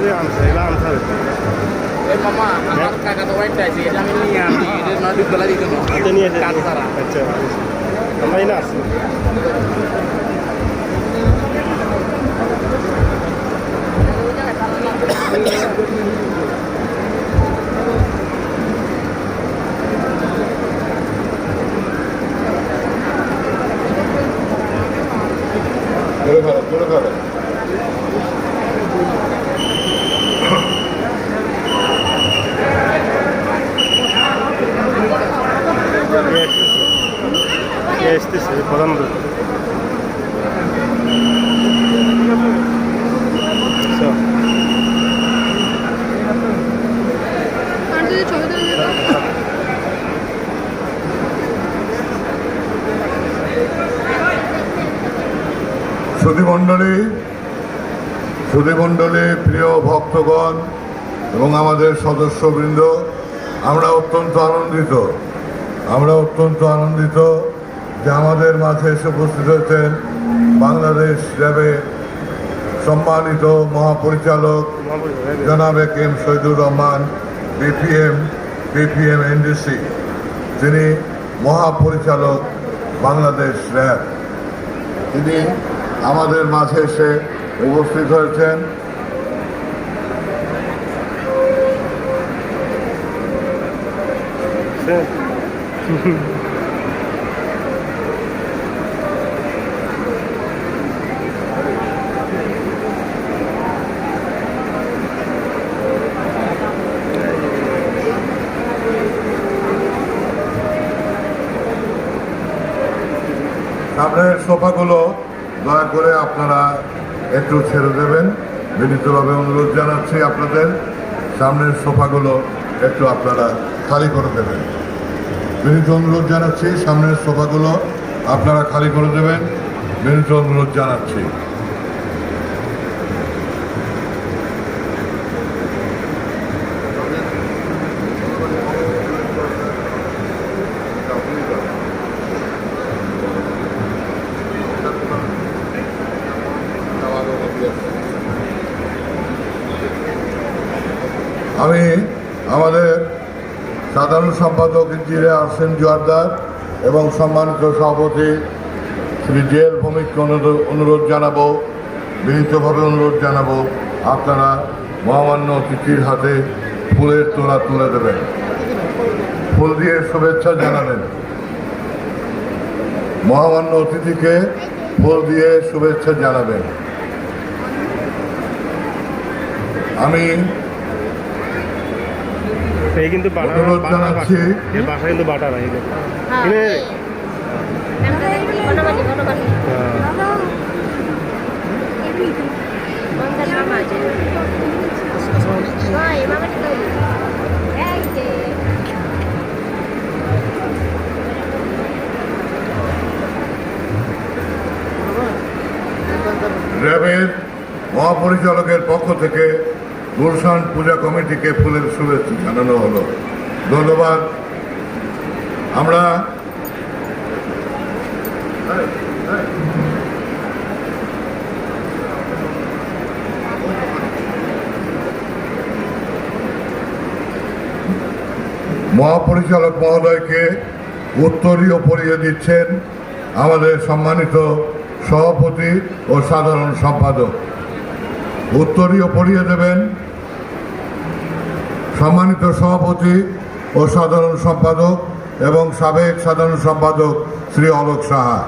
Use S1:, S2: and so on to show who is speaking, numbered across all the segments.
S1: ಇದೆ ಅಂತ ಇಲ್ಲ ini
S2: nasi. আসতেছে প্রধান
S1: সুধীমণ্ডলী সুধীমণ্ডলী প্রিয় ভক্তগণ এবং আমাদের সদস্যবৃন্দ আমরা অত্যন্ত আনন্দিত। আমরা অত্যন্ত আনন্দিত যে আমাদের মাঝে এসে উপস্থিত হয়েছেন বাংলাদেশ র্যাবে সম্মানিত মহাপরিচালক জনাব A M Shahidur Rahman, BPM BPM NDC তিনি মহাপরিচালক বাংলাদেশ র্যাব। তিনি আমাদের মাঝে এসে উপস্থিত হয়েছেন। সামনের সোফাগুলো দয়া করে আপনারা একটু ছেড়ে দেবেন। বিনীতভাবে অনুরোধ জানাচ্ছি আপনাদের। সামনের সোফাগুলো একটু আপনারা খালি করে দেবেন। বিনীত অনুরোধ জানাচ্ছি সামনের সোফাগুলো আপনারা খালি করে দেবেন বিনীত অনুরোধ জানাচ্ছি। আমি আমাদের সাধারণ সম্পাদক ইঞ্জিনিয়ার আরসেন জোয়ারদার এবং সম্মানিত সভাপতি শ্রী জেল ভৌমিককে অনুরোধ- জানাব, বিনীতভাবে অনুরোধ জানাব, আপনারা মহামান্য অতিথির হাতে ফুলের তোলা তুলে দেবেন। ফুল দিয়ে শুভেচ্ছা জানাবেন। মহামান্য অতিথিকে ফুল দিয়ে শুভেচ্ছা জানাবেন। আমি
S2: এই কিন্তু বাটা
S1: জানাচ্ছি।
S2: বাসা কিন্তু বাটা নাই হ্যাঁ।
S1: র্যাবের মহাপরিচালকের পক্ষ থেকে গুলশান পূজা কমিটিকে ফুলের শুভেচ্ছা জানানো হলো। ধন্যবাদ। আমরা মহাপরিচালক মহোদয়কে উত্তরীয় পরিয়ে দিচ্ছেন আমাদের সম্মানিত সভাপতি ও সাধারণ সম্পাদক। উত্তরীয় পরিয়ে দেবেন। সম্মানিত সভাপতি ও সাধারণ সম্পাদক এবং সাবেক সাধারণ সম্পাদক শ্রী অলোক সাহা।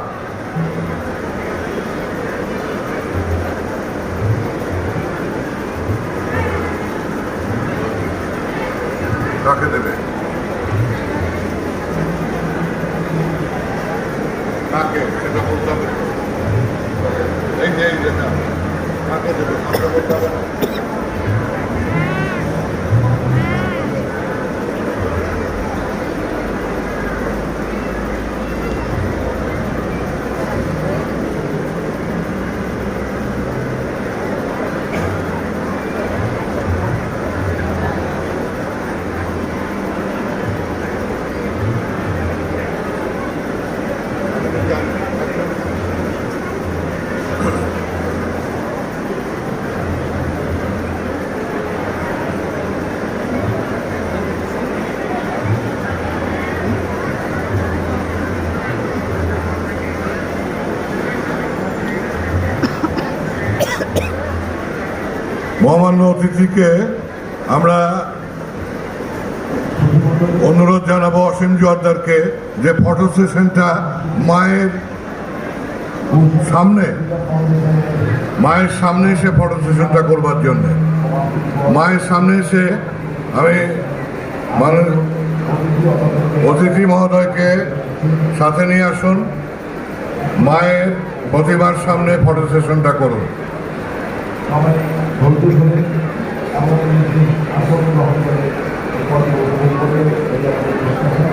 S1: কাকে দেবে। মহামান্য অতিথিকে আমরা অনুরোধ জানাব অসীম জোয়ারদারকে যে ফটো সেশনটা মায়ের সামনে মায়ের সামনে এসে ফটো সেশনটা করবার জন্য। মায়ের সামনে এসে আমি মানে অতিথি মহোদয়কে সাথে নিয়ে আসুন, মায়ের প্রতিমার সামনে ফটো সেশনটা করুন।
S3: ধৈর্য ধরে এমন একটি আসন গ্রহণ করে উপভোগ করে এটা আমাদের প্রত্যাশা।